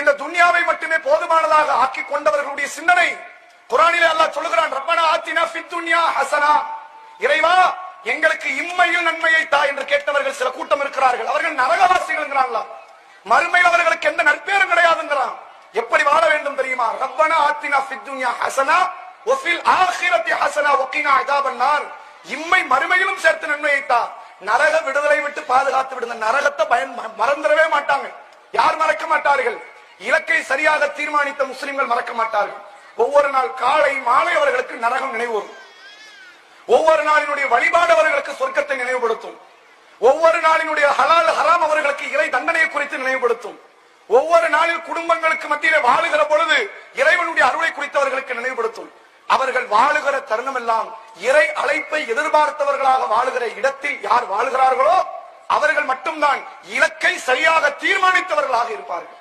இந்த துன்யாவை மட்டுமே போதுமானதாக ஆக்கி கொண்டவர்களுடைய சிந்தனை குரானிலே அல்லாஹ் சொல்லுகிறான் ரப்பனா ஆத்தினா ஃபித் துன்யா ஹசனா. இறைவா எங்களுக்கு இம்மையில் நன்மையை தா என்று கேட்டவர்கள் சில கூட்டம் இருக்கிறார்கள். அவர்கள் நரகவாசிகள் மறுமையில் அவர்களுக்கு எந்த நற்பேரும் கிடையாதுங்கிறான். எப்படி வாழ வேண்டும் தெரியுமா? ரப்பனா ஆத்தினா ஃபித் துன்யா ஹசனா ஒஃபில் ஆஹிரத்தி ஹசனா ஒக்கினா அதாபன்னார் இம்மை மறுமையிலும் சேர்த்து நன்மையை தா. நரக விடுதலை விட்டு பாதுகாத்து விடுங்க. நரகத்தை பயன் மறந்துடவே மாட்டாங்க. யார் மறக்க மாட்டார்கள்? இலக்கை சரியாக தீர்மானித்த முஸ்லிம்கள் மறக்க மாட்டார்கள். ஒவ்வொரு நாள் காலை மாலை அவர்களுக்கு நரகம் நினைவு வரும் ஒவ்வொரு நாளினுடைய வழிபாடு அவர்களுக்கு சொர்க்கத்தை நினைவுபடுத்தும். ஒவ்வொரு நாளினுடைய ஹலால் ஹராம் அவர்களுக்கு இறை தண்டனையை குறித்து நினைவுபடுத்தும். ஒவ்வொரு நாளில் குடும்பங்களுக்கு மத்தியிலே வாழுகிற பொழுது இறைவனுடைய அருளை குறித்தவர்களுக்கு நினைவுபடுத்தும். அவர்கள் வாழுகிற தருணம் எல்லாம் இறை அழைப்பை எதிர்பார்த்தவர்களாக வாழுகிற இடத்தில் யார் வாழுகிறார்களோ அவர்கள் மட்டும்தான் இலக்கை சரியாக தீர்மானித்தவர்களாக இருப்பார்கள்.